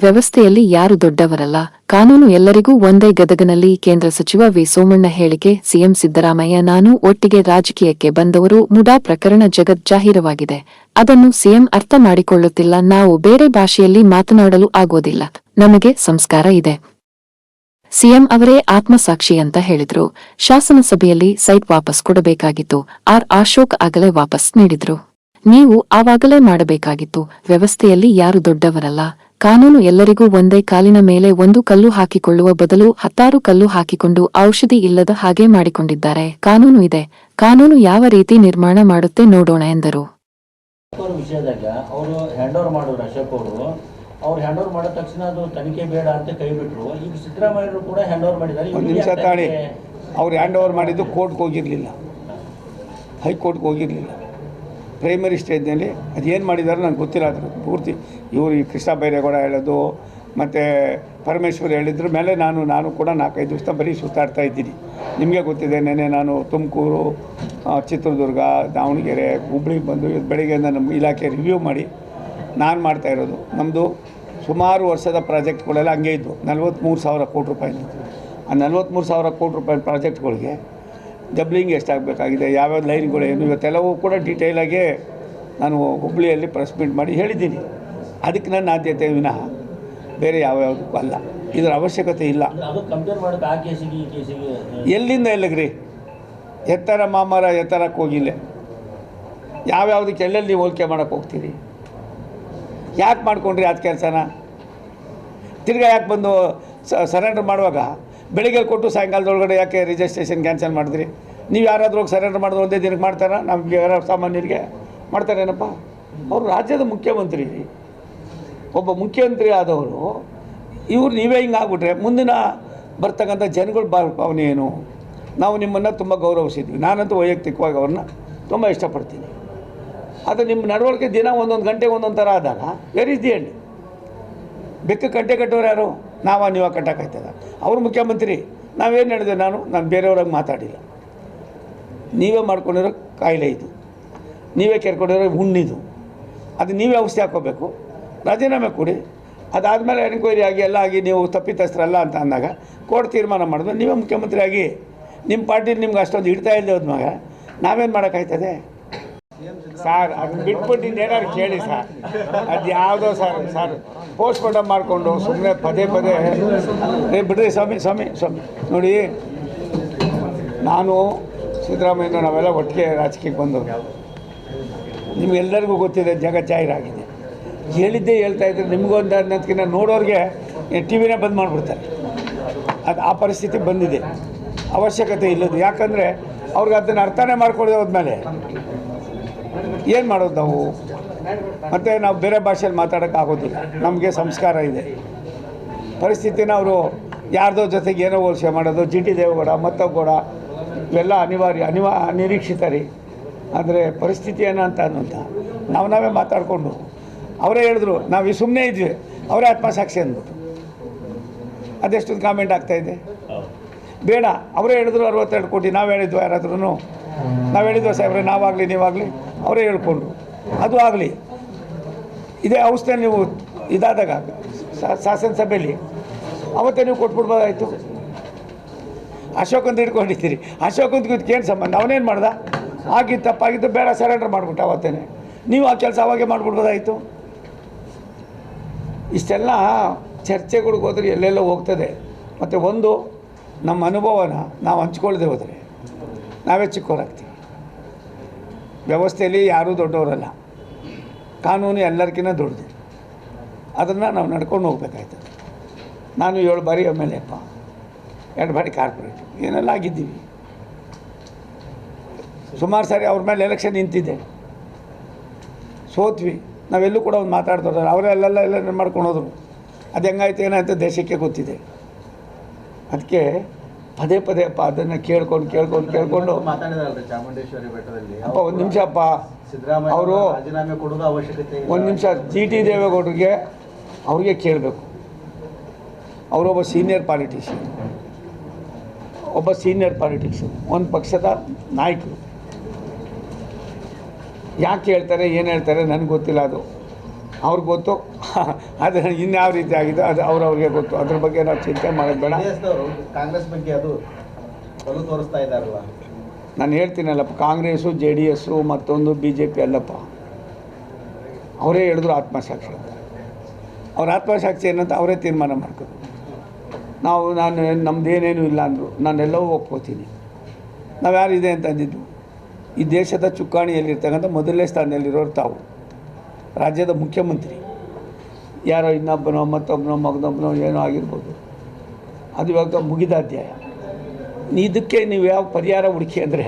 ವ್ಯವಸ್ಥೆಯಲ್ಲಿ ಯಾರು ದೊಡ್ಡವರಲ್ಲ, ಕಾನೂನು ಎಲ್ಲರಿಗೂ ಒಂದೇ ಗದಗನಲ್ಲಿ ಕೇಂದ್ರ ಸಚಿವ ವಿ ಸೋಮಣ್ಣ ಹೇಳಿಕೆ, ಸಿಎಂ ಸಿದ್ದರಾಮಯ್ಯ, ನಾನು ಒಟ್ಟಿಗೆ ರಾಜಕೀಯಕ್ಕೆ ಬಂದವರು, ಮುಡಾ ಪ್ರಕರಣ ಜಗತ್ ಜಾಹೀರವಾಗಿದೆ. ಅದನ್ನು ಸಿಎಂ ಅರ್ಥ ಮಾಡಿಕೊಳ್ಳುತ್ತಿಲ್ಲ, ನಾವು ಬೇರೆ ಭಾಷೆಯಲ್ಲಿ ಮಾತನಾಡಲು ಆಗೋದಿಲ್ಲ. ನಮಗೆ ಸಂಸ್ಕಾರ ಇದೆ. ಸಿಎಂ ಅವರೇ ಆತ್ಮಸಾಕ್ಷಿ ಅಂತ ಹೇಳಿದ್ರು. ಶಾಸನಸಭೆಯಲ್ಲಿ ಸೈಟ್ ವಾಪಸ್ ಕೊಡಬೇಕಾಗಿತ್ತು. ಆರ್ ಅಶೋಕ್ ಆಗಲೇ ವಾಪಸ್ ನೀಡಿದ್ರು. ನೀವು ಆವಾಗಲೇ ಮಾಡಬೇಕಾಗಿತ್ತು. ವ್ಯವಸ್ಥೆಯಲ್ಲಿ ಯಾರು ದೊಡ್ಡವರಲ್ಲ. ಕಾನೂನು ಎಲ್ಲರಿಗೂ ಒಂದೇ ಕಾಲಿನ ಮೇಲೆ ಒಂದು ಕಲ್ಲು ಹಾಕಿಕೊಳ್ಳುವ ಬದಲು ಹತ್ತಾರು ಕಲ್ಲು ಹಾಕಿಕೊಂಡು ಔಷಧಿ ಇಲ್ಲದ ಹಾಗೆ ಮಾಡಿಕೊಂಡಿದ್ದಾರೆ. ಕಾನೂನು ಇದೆ. ಕಾನೂನು ಯಾವ ರೀತಿ ನಿರ್ಮಾಣ ಮಾಡುತ್ತೆ ನೋಡೋಣ ಎಂದರು. ಅವ್ರ ಹ್ಯಾಂಡ್ ಓವರ್ ಮಾಡಿದ ತಕ್ಷಣ ಅದು ತನಿಖೆ ಬೇಡ ಅಂತ ಕೈ ಬಿಟ್ರು. ಈಗ ಸಿದ್ದರಾಮಯ್ಯರು ಕೂಡ ಹ್ಯಾಂಡ್ ಓವರ್ ಮಾಡಿದ್ದಾರೆ. ಒಂದು ನಿಮಿಷ ತಾಳಿ? ಅವ್ರು ಹ್ಯಾಂಡ್ ಓವರ್ ಮಾಡಿದ್ದು ಕೋರ್ಟ್ಗೆ ಹೋಗಿರಲಿಲ್ಲ. ಹೈಕೋರ್ಟ್ಗೆ ಹೋಗಿರಲಿಲ್ಲ. ಪ್ರೈಮರಿ ಸ್ಟೇಜ್ನಲ್ಲಿ ಅದೇನು ಮಾಡಿದ್ದಾರೆ ನಂಗೆ ಗೊತ್ತಿಲ್ಲ ಅದ್ರ ಪೂರ್ತಿ. ಇವರು ಈ ಕೃಷ್ಣ ಬೈರೇಗೌಡ ಹೇಳೋದು ಮತ್ತು ಪರಮೇಶ್ವರ್ ಹೇಳಿದ್ರ. ಮೇಲೆ ನಾನು ನಾನು ಕೂಡ ನಾಲ್ಕೈದು ದಿವಸ ಬರೀ ಸುತ್ತಾಡ್ತಾ ಇದ್ದೀನಿ. ನಿಮಗೆ ಗೊತ್ತಿದೆ ನೆನೆ ನಾನು ತುಮಕೂರು ಚಿತ್ರದುರ್ಗ ದಾವಣಗೆರೆ ಹುಬ್ಳಿಗೆ ಬಂದು ಇವತ್ತು ಬೆಳಗ್ಗೆಯಿಂದ ನಮ್ಮ ಇಲಾಖೆ ರಿವ್ಯೂ ಮಾಡಿ ನಾನು ಮಾಡ್ತಾ ಇರೋದು. ನಮ್ಮದು ಸುಮಾರು ವರ್ಷದ ಪ್ರಾಜೆಕ್ಟ್ಗಳೆಲ್ಲ ಹಂಗೆ ಇದ್ದವು ನಲ್ವತ್ತ್ಮೂರು ಸಾವಿರ ಕೋಟಿ ರೂಪಾಯಿ ಆ ನಲ್ವತ್ತ್ಮೂರು ಸಾವಿರ ಕೋಟಿ ರೂಪಾಯಿ ಪ್ರಾಜೆಕ್ಟ್ಗಳಿಗೆ ಡಬ್ಲಿಂಗ್ ಎಷ್ಟಾಗಬೇಕಾಗಿದೆ ಯಾವ್ಯಾವ ಲೈನ್ಗಳು ಏನು ಇವತ್ತೆಲ್ಲವೂ ಕೂಡ ಡೀಟೇಲಾಗಿ ನಾನು ಹುಬ್ಬಳ್ಳಿಯಲ್ಲಿ ಪ್ರೆಸ್ ಮೀಟ್ ಮಾಡಿ ಹೇಳಿದ್ದೀನಿ. ಅದಕ್ಕೆ ನನ್ನ ಆದ್ಯತೆ ವಿನಃ ಬೇರೆ ಯಾವ್ಯಾವುದಕ್ಕೂ ಅಲ್ಲ. ಇದರ ಅವಶ್ಯಕತೆ ಇಲ್ಲ. ಅದು ಕಂಪೇರ್ ರೀ ಎಲ್ಲಿಂದ ಎಲ್ಲಿಗ್ರಿ? ಎತ್ತರ ಮಾಮರ ಎತ್ತರಕ್ಕೆ ಹೋಗಿಲ್ಲ. ಯಾವ್ಯಾವುದಕ್ಕೆ ಎಲ್ಲೆಲ್ಲಿ ನೀವು ಹೋಲಿಕೆ ಮಾಡೋಕ್ಕೆ ಹೋಗ್ತೀರಿ? ಯಾಕೆ ಮಾಡ್ಕೊಂಡ್ರಿ ಅದು ಕೆಲಸನ? ತಿರ್ಗಾ ಯಾಕೆ ಬಂದು ಸರೆಂಡರ್ ಮಾಡುವಾಗ? ಬೆಳಿಗ್ಗೆ ಕೊಟ್ಟು ಸಾಯಂಕಾಲದೊಳಗಡೆ ಯಾಕೆ ರಿಜಿಸ್ಟ್ರೇಷನ್ ಕ್ಯಾನ್ಸಲ್ ಮಾಡಿದ್ರಿ? ನೀವು ಯಾರಾದರೂ ಹೋಗಿ ಸರೆಂಡರ್ ಮಾಡಿದ್ರೆ ಒಂದೇ ದಿನಕ್ಕೆ ಮಾಡ್ತಾರಾ? ನಮಗೆ ಯಾರು ಸಾಮಾನ್ಯರಿಗೆ ಮಾಡ್ತಾರೇನಪ್ಪ ಅವರು ರಾಜ್ಯದ ಮುಖ್ಯಮಂತ್ರಿ. ಒಬ್ಬ ಮುಖ್ಯಮಂತ್ರಿ ಆದವರು, ಇವ್ರು ನೀವೇ ಹಿಂಗೆ ಆಗ್ಬಿಟ್ರೆ ಮುಂದಿನ ಬರ್ತಕ್ಕಂಥ ಜನಗಳ ಭಾವನೆ ಏನು ನಾವು ನಿಮ್ಮನ್ನು ತುಂಬ ಗೌರವಿಸಿದ್ವಿ. ನಾನಂತೂ ವೈಯಕ್ತಿಕವಾಗಿ ಅವ್ರನ್ನ ತುಂಬ ಇಷ್ಟಪಡ್ತೀನಿ. ಆದರೆ ನಿಮ್ಮ ನಡವಳಿಕೆ ದಿನ ಒಂದೊಂದು ಗಂಟೆಗೆ ಒಂದೊಂದು ಥರ ಆದಾಗ ವೆರಿ ಇಸ್ ದಿ ಎಂಡ್ ಬೆಕ್ಕ ಕಂಟೆ ಕಟ್ಟೋರು ಯಾರು? ನಾವ, ನೀವ ಕಟ್ಟೋಕ್ಕಾಯ್ತದ. ಅವ್ರು ಮುಖ್ಯಮಂತ್ರಿ, ನಾವೇನು ಹೇಳಿದೆ ನಾನು? ನಾನು ಬೇರೆಯವ್ರಾಗ ಮಾತಾಡಿಲ್ಲ. ನೀವೇ ಮಾಡ್ಕೊಂಡಿರೋ ಕಾಯಿಲೆ ಇದು. ನೀವೇ ಕೇರ್ಕೊಂಡಿರೋ ಹುಣ್ಣಿದು ಅದು ನೀವೇ ಔಷಧಿ ಹಾಕೋಬೇಕು ರಾಜೀನಾಮೆ ಕೊಡಿ. ಅದಾದಮೇಲೆ ಎನ್ಕ್ವೈರಿ ಆಗಿ, ಎಲ್ಲ ಆಗಿ, ನೀವು ತಪ್ಪಿತಸ್ಥರಲ್ಲ ಅಂತ ಅಂದಾಗ ಕೋರ್ಟ್ ತೀರ್ಮಾನ ಮಾಡಿದ್ರೆ ನೀವೇ ಮುಖ್ಯಮಂತ್ರಿ ಆಗಿ ನಿಮ್ಮ ಪಾರ್ಟಿ ನಿಮ್ಗೆ ಅಷ್ಟೊಂದು ಇಡ್ತಾ ಇಲ್ಲದೆ ಹೋದ್ಮಾಗ ನಾವೇನು ಮಾಡೋಕ್ಕಾಯ್ತದೆ? ಸರ್ ಅದನ್ನ ಬಿಟ್ಬಿಟ್ಟು ಇನ್ನೇನಾದ್ರು ಕೇಳಿ ಸರ್. ಅದು ಯಾವುದೋ ಸರ್ ಸರ್, ಪೋಸ್ಟ್ ಮಾರ್ಟಮ್ ಮಾಡಿಕೊಂಡು ಸುಮ್ಮನೆ ಪದೇ ಪದೇ, ಏ, ಬಿಡ್ರಿ ಸ್ವಾಮಿ ಸ್ವಾಮಿ ಸ್ವಾಮಿ. ನೋಡಿ, ನಾನು ಸಿದ್ದರಾಮಯ್ಯ ನಾವೆಲ್ಲ ಒಟ್ಟಿಗೆ ರಾಜಕೀಯಕ್ಕೆ ಬಂದವರು ನಿಮಗೆಲ್ಲರಿಗೂ ಗೊತ್ತಿದೆ ಜಗ ಜಾಹೀರಾಗಿದೆ. ಹೇಳಿದ್ದೇ ಹೇಳ್ತಾ ಇದ್ರೆ, ನಿಮಗೊಂದು ಅನ್ನೋದಕ್ಕಿಂತ ನೋಡೋರಿಗೆ ಟಿ ವಿನೇ ಬಂದ್ ಮಾಡಿಬಿಡ್ತಾರೆ. ಅದು ಆ ಪರಿಸ್ಥಿತಿ ಬಂದಿದೆ. ಅವಶ್ಯಕತೆ ಇಲ್ಲದು ಯಾಕಂದರೆ ಅವ್ರಿಗೆ ಅದನ್ನು ಅರ್ಥನೇ ಮಾಡ್ಕೊಳ್ಳೋದು ಹೋದ್ಮೇಲೆ ಏನು ಮಾಡೋದು ನಾವು? ಮತ್ತು ನಾವು ಬೇರೆ ಭಾಷೆಯಲ್ಲಿ ಮಾತಾಡೋಕ್ಕಾಗೋದಿಲ್ಲ ನಮಗೆ ಸಂಸ್ಕಾರ ಇದೆ. ಪರಿಸ್ಥಿತಿನ ಅವರು ಯಾರ್ದೋ ಜೊತೆಗೆ ಏನೋ ಹೋಲಿಕೆ ಮಾಡೋದು ಜಿ ಟಿ ದೇವೇಗೌಡ ಮತ್ತೊಬ್ಬಗೌಡ ಇವೆಲ್ಲ ಅನಿವಾರ್ಯ, ಅನಿವಾ ಅನಿರೀಕ್ಷಿತ ರೀ ಆದರೆ ಪರಿಸ್ಥಿತಿ ಅಂತ ಅನ್ನೋಂಥ ನಾವು ನಾವೇ ಮಾತಾಡಿಕೊಂಡು. ಅವರೇ ಹೇಳಿದ್ರು, ನಾವು ಸುಮ್ಮನೆ ಇದ್ವಿ. ಅವರೇ ಆತ್ಮಸಾಕ್ಷಿ ಅಂದ್ಬಿಟ್ಟು ಅದೆಷ್ಟೊಂದು ಕಾಮೆಂಟ್ ಆಗ್ತಾಯಿದೆ ಬೇಡ, ಅವರೇ ಹೇಳಿದ್ರು ಅರವತ್ತೆರಡು ಕೋಟಿ. ನಾವು ಹೇಳಿದ್ವು ಯಾರಾದ್ರೂ ನಾವು ಹೇಳಿದ್ವು ಸಾಹೇಬ್ರೆ, ನಾವಾಗಲಿ, ನೀವಾಗಲಿ? ಅವರೇ ಹೇಳ್ಕೊಂಡ್ರು. ಅದು ಆಗಲಿ. ಇದೇ ಔಷಧ ನೀವು ಇದಾದಾಗ ಶಾಸನ ಸಭೆಯಲ್ಲಿ. ಅವತ್ತೇ ನೀವು ಕೊಟ್ಬಿಡ್ಬೋದಾಯಿತು ಅಶೋಕ್ ಅಂತ ಹಿಡ್ಕೊಂಡಿದ್ದೀರಿ. ಅಶೋಕ್ ಅಂತ ಇದಕ್ಕೇನು ಸಂಬಂಧ? ಅವನೇನು ಮಾಡ್ದ? ಆಗಿದ್ದು ತಪ್ಪಾಗಿದ್ದು ಬೇಡ ಸರೆಂಡರ್ ಮಾಡಿಬಿಟ್ಟ ಅವತ್ತೇನೆ. ನೀವು ಆ ಕೆಲಸ ಅವಾಗೆ ಮಾಡಿಬಿಡ್ಬೋದಾಯಿತು? ಇಷ್ಟೆಲ್ಲ ಚರ್ಚೆಗಳಿಗೆ ಹೋದರೆ ಎಲ್ಲೆಲ್ಲೋ ಹೋಗ್ತದೆ. ಮತ್ತು ಒಂದು, ನಮ್ಮ ಅನುಭವನ ನಾವು ಹಂಚ್ಕೊಳ್ದೆ ಹೋದರೆ ನಾವೇ ಚಿಕ್ಕವರಾಗ್ತೀವಿ ವ್ಯವಸ್ಥೆಯಲ್ಲಿ ಯಾರೂ ದೊಡ್ಡವರಲ್ಲ. ಕಾನೂನು ಎಲ್ಲರಿಗಿಂತ ದೊಡ್ಡದು. ಅದನ್ನು ನಾವು ನಡ್ಕೊಂಡು ಹೋಗ್ಬೇಕಾಯ್ತದೆ. ನಾನು ಏಳು ಬಾರಿ ಎಂ ಎಲ್ ಎಪ್ಪ. ಎರಡು ಬಾರಿ ಕಾರ್ಪೊರೇಟ್. ಏನೆಲ್ಲ ಆಗಿದ್ದೀವಿ. ಸುಮಾರು ಸಾರಿ ಅವ್ರ ಮೇಲೆ ಎಲೆಕ್ಷನ್ ನಿಂತಿದ್ದೆ. ಸೋತ್ವಿ. ನಾವೆಲ್ಲೂ ಕೂಡ ಒಂದು ಮಾತಾಡ್ತಾರೆ ಅವರೇ ಅಲ್ಲೆಲ್ಲ ಎಲ್ಲ ಮಾಡ್ಕೊಂಡು ಹೋದರು. ಅದು ಹೆಂಗಾಯ್ತು, ಏನಾಯ್ತು ದೇಶಕ್ಕೆ ಗೊತ್ತಿದೆ. ಅದಕ್ಕೆ ಪದೇ ಪದೇ ಅಪ್ಪ ಅದನ್ನು ಕೇಳ್ಕೊಂಡು ಕೇಳ್ಕೊಂಡು ಕೇಳ್ಕೊಂಡು. ಮಾತಾಡಿದಾರಲ್ರಿ ಚಾಮುಂಡೇಶ್ವರಿ ಬೆಟ್ಟದಲ್ಲಿ. ಅಪ್ಪ ಒಂದು ನಿಮಿಷ ಅಪ್ಪ. ಸಿದ್ದರಾಮಯ್ಯ ಅವರು ರಾಜೀನಾಮೆ ಕೊಡೋದು ಅವಶ್ಯಕತೆ. ಒಂದು ನಿಮಿಷ ಜಿ ಟಿ ದೇವೇಗೌಡರಿಗೆ ಅವ್ರಿಗೆ ಕೇಳಬೇಕು. ಅವರೊಬ್ಬ ಸೀನಿಯರ್ ಪಾಲಿಟಿಷಿಯನ್ ಒಬ್ಬ ಸೀನಿಯರ್ ಪಾಲಿಟಿಷಿಯನ್ ಒಂದು ಪಕ್ಷದ ನಾಯಕರು. ಯಾಕೆ ಹೇಳ್ತಾರೆ ಏನು ಹೇಳ್ತಾರೆ ನನಗೆ ಗೊತ್ತಿಲ್ಲ ಅದು. ಅವ್ರಿಗೆ ಗೊತ್ತು. ಅದು ಇನ್ಯಾವ ರೀತಿ ಆಗಿದೆ ಅದು ಅವ್ರವ್ರಿಗೆ ಗೊತ್ತು. ಅದ್ರ ಬಗ್ಗೆ ನಾವು ಚಿಂತೆ ಮಾಡೋದು ಬೇಡ. ಕಾಂಗ್ರೆಸ್ ಬಗ್ಗೆ ಅದು ತೋರಿಸ್ತಾ ಇದ್ದಾರಲ್ಲ ನಾನು ಹೇಳ್ತೀನಲ್ಲಪ್ಪ ಕಾಂಗ್ರೆಸ್ಸು ಜೆ ಡಿ ಎಸ್ಸು ಮತ್ತೊಂದು ಬಿ ಜೆ ಪಿ ಅಲ್ಲಪ್ಪ. ಅವರೇ ಹೇಳಿದ್ರು ಆತ್ಮಸಾಕ್ಷಿ ಅಂತ. ಅವ್ರ ಆತ್ಮಸಾಕ್ಷಿ ಏನಂತ ಅವರೇ ತೀರ್ಮಾನ ಮಾಡ್ಕೊಂಡು ನಾವು ನಾನು ನಮ್ಮದೇನೇನು ಇಲ್ಲ ಅಂದರು ನಾನೆಲ್ಲವೂ ಒಪ್ಕೋತೀನಿ. ನಾವು ಯಾರಿದೆ ಅಂತ ಅಂದಿದ್ದು ಈ ದೇಶದ ಚುಕ್ಕಾಣಿಯಲ್ಲಿರ್ತಕ್ಕಂಥ ಮೊದಲನೇ ಸ್ಥಾನದಲ್ಲಿರೋರು ತಾವು. ರಾಜ್ಯದ ಮುಖ್ಯಮಂತ್ರಿ. ಯಾರೋ ಇನ್ನೊಬ್ಬನೋ ಮತ್ತೊಬ್ಬನೋ ಮಗನೊಬ್ಬನೋ ಏನೋ ಆಗಿರ್ಬೋದು. ಅದು ಇವಾಗ ಮುಗಿದ ಅಧ್ಯಾಯ ಇದಕ್ಕೆ ನೀವು ಯಾವ ಪರಿಹಾರ ಹುಡುಕಿ ಅಂದರೆ,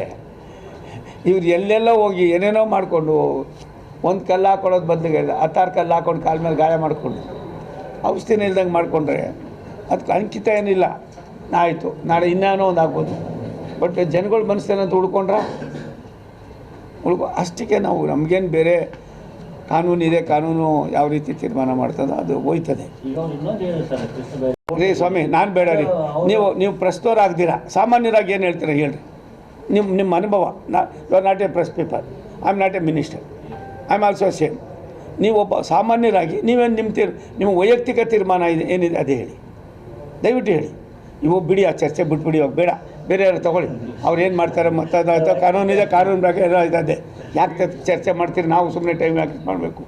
ಇವ್ರು ಎಲ್ಲೆಲ್ಲೋ ಹೋಗಿ ಏನೇನೋ ಮಾಡಿಕೊಂಡು ಒಂದು ಕಲ್ಲು ಹಾಕೊಳ್ಳೋದು ಬದಲಿಗೆ ಹತ್ತಾರು ಕಲ್ಲು ಹಾಕೊಂಡು ಕಾಲ ಮೇಲೆ ಗಾಯ ಮಾಡಿಕೊಂಡು, ಔಷಧಿನ ಇಲ್ದಂಗೆ ಮಾಡಿಕೊಂಡ್ರೆ ಅದಕ್ಕೆ ಅಂಕಿತ ಏನಿಲ್ಲ. ಆಯಿತು, ನಾಳೆ ಇನ್ನೇನೋ ಒಂದು ಆಗ್ಬೋದು. ಬಟ್ ಜನಗಳ ಮನಸ್ಸೇನಂತ ಉಳ್ಕೊಂಡ್ರೆ, ಉಳ್ಕೊ, ಅಷ್ಟಕ್ಕೆ ನಾವು ನಮಗೇನು ಬೇರೆ ಕಾನೂನು ಇದೆ ಕಾನೂನು ಯಾವ ರೀತಿ ತೀರ್ಮಾನ ಮಾಡ್ತದೋ ಅದು ಹೋಯ್ತದೆ. ರೀ ಸ್ವಾಮಿ ನಾನು ಬೇಡ ರೀ. ನೀವು ನೀವು ಪ್ರಸ್ತುತರಾಗ್ತೀರಾ ಸಾಮಾನ್ಯರಾಗಿ ಏನು ಹೇಳ್ತೀರಾ ಹೇಳ್ರಿ. ನಿಮ್ಮ ನಿಮ್ಮ ಅನುಭವ. ನಾ you are not a press paper I am not a minister I am also same ನೀವು ಒಬ್ಬ ಸಾಮಾನ್ಯರಾಗಿ ನೀವೇನು ನಿಮ್ಮ ತೀರ್ ನಿಮ್ಮ ವೈಯಕ್ತಿಕ ತೀರ್ಮಾನ ಇದೆ ಏನಿದೆ ಅದೇ ಹೇಳಿ. ದಯವಿಟ್ಟು ಹೇಳಿ. ಇವು ಬಿಡಿ ಆ ಚರ್ಚೆ ಬಿಟ್ಬಿಡಿ ಇವಾಗ ಬೇಡ. ಬೇರೆ ಯಾರು ತೊಗೊಳ್ಳಿ. ಅವ್ರು ಏನು ಮಾಡ್ತಾರೆ ಮತ್ತೆ ಅದು ಅಥವಾ ಕಾನೂನಿದೆ ಕಾನೂನು ಬಗ್ಗೆ ಏನೋ ಇದೆ ಯಾಕೆ ಚರ್ಚೆ ಮಾಡ್ತೀರಿ? ನಾವು ಸುಮ್ಮನೆ ಟೈಮ್ ಯಾಕೆ ಮಾಡಬೇಕು.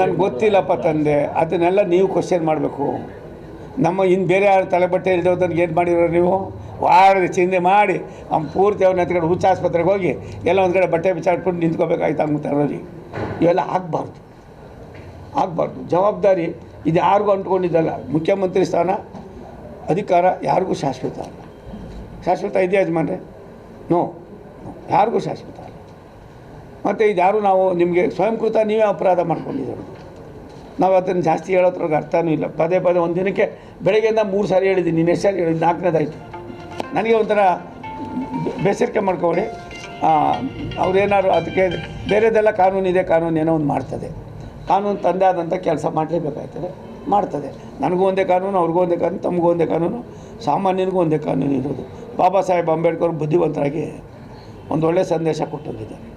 ನನಗೆ ಗೊತ್ತಿಲ್ಲಪ್ಪ ತಂದೆ. ಅದನ್ನೆಲ್ಲ ನೀವು ಕ್ವಶನ್ ಮಾಡಬೇಕು. ನಮ್ಮ ಇನ್ನು ಬೇರೆ ಯಾರು ತಲೆಬಟ್ಟೆ ಇಲ್ದೋದನ್ಗೆ ಏನು ಮಾಡಿರೋ ನೀವು? ವಾರದ ಚಿಂತೆ ಮಾಡಿ ಅವ್ನು ಪೂರ್ತಿ ಅವ್ನ ಹತ್ರ ಹುಚ್ಚ ಆಸ್ಪತ್ರೆಗೆ ಹೋಗಿ ಎಲ್ಲ ಒಂದು ಕಡೆ ಬಟ್ಟೆ ಬಿಚ್ಚಾಡ್ಕೊಂಡು ನಿಂತ್ಕೋಬೇಕಾಯ್ತು ಅಂದ್ಬಿಟ್ಟಾರಿ ಇವೆಲ್ಲ ಆಗಬಾರ್ದು. ಆಗಬಾರ್ದು. ಜವಾಬ್ದಾರಿ ಇದು ಯಾರಿಗೂ ಅಂಟ್ಕೊಂಡಿದ್ದಲ್ಲ. ಮುಖ್ಯಮಂತ್ರಿ ಸ್ಥಾನ ಅಧಿಕಾರ ಯಾರಿಗೂ ಶಾಶ್ವತ ಅಲ್ಲ. ಶಾಶ್ವತ ಇದೆಯಾ ಯಜಮಾನ್ರೆ? ನೋ ಯಾರಿಗೂ ಶಾಶ್ವತ ಅಲ್ಲ. ಮತ್ತು ಇದ್ಯಾರು ನಾವು ನಿಮಗೆ ಸ್ವಯಂಕೃತ ನೀವೇ ಅಪರಾಧ ಮಾಡ್ಕೊಂಡಿದ್ದೀವಿ ನಾವು ಅದನ್ನು ಜಾಸ್ತಿ ಹೇಳೋದ್ರಾಗ ಅರ್ಥನೂ ಇಲ್ಲ. ಪದೇ ಪದೇ ಒಂದು ದಿನಕ್ಕೆ ಬೆಳಗ್ಗೆಯಿಂದ ಮೂರು ಸಾರಿ ಹೇಳಿದ್ದೀನಿ. ನೀನು ಎಷ್ಟು ಸಾರಿ ಹೇಳಿದ್ದು ನಾಲ್ಕನೇದಾಯಿತು. ನನಗೆ ಒಂಥರ ಬೇಸರಿಕೆ ಮಾಡ್ಕೊಳ್ಳಿ ಅವ್ರೇನಾದ್ರು ಅದಕ್ಕೆ ಬೇರೆದೆಲ್ಲ ಕಾನೂನಿದೆ, ಕಾನೂನು ಏನೋ ಒಂದು ಮಾಡ್ತದೆ. ಕಾನೂನು ತಂದೆ ಆದಂಥ ಕೆಲಸ ಮಾಡಲೇಬೇಕಾಗ್ತದೆ ಮಾಡ್ತದೆ. ನನಗೂ ಒಂದೇ ಕಾನೂನು, ಅವ್ರಿಗೂ ಒಂದೇ ಕಾನೂನು, ತಮಗೂ ಒಂದೇ ಕಾನೂನು, ಸಾಮಾನ್ಯನಿಗೂ ಒಂದೇ ಕಾನೂನು ಇರೋದು. ಬಾಬಾ ಸಾಹೇಬ್ ಅಂಬೇಡ್ಕರ್ ಬುದ್ಧಿವಂತರಾಗಿ ಒಂದು ಒಳ್ಳೆಯ ಸಂದೇಶ ಕೊಟ್ಟೋಗಿದ್ದಾರೆ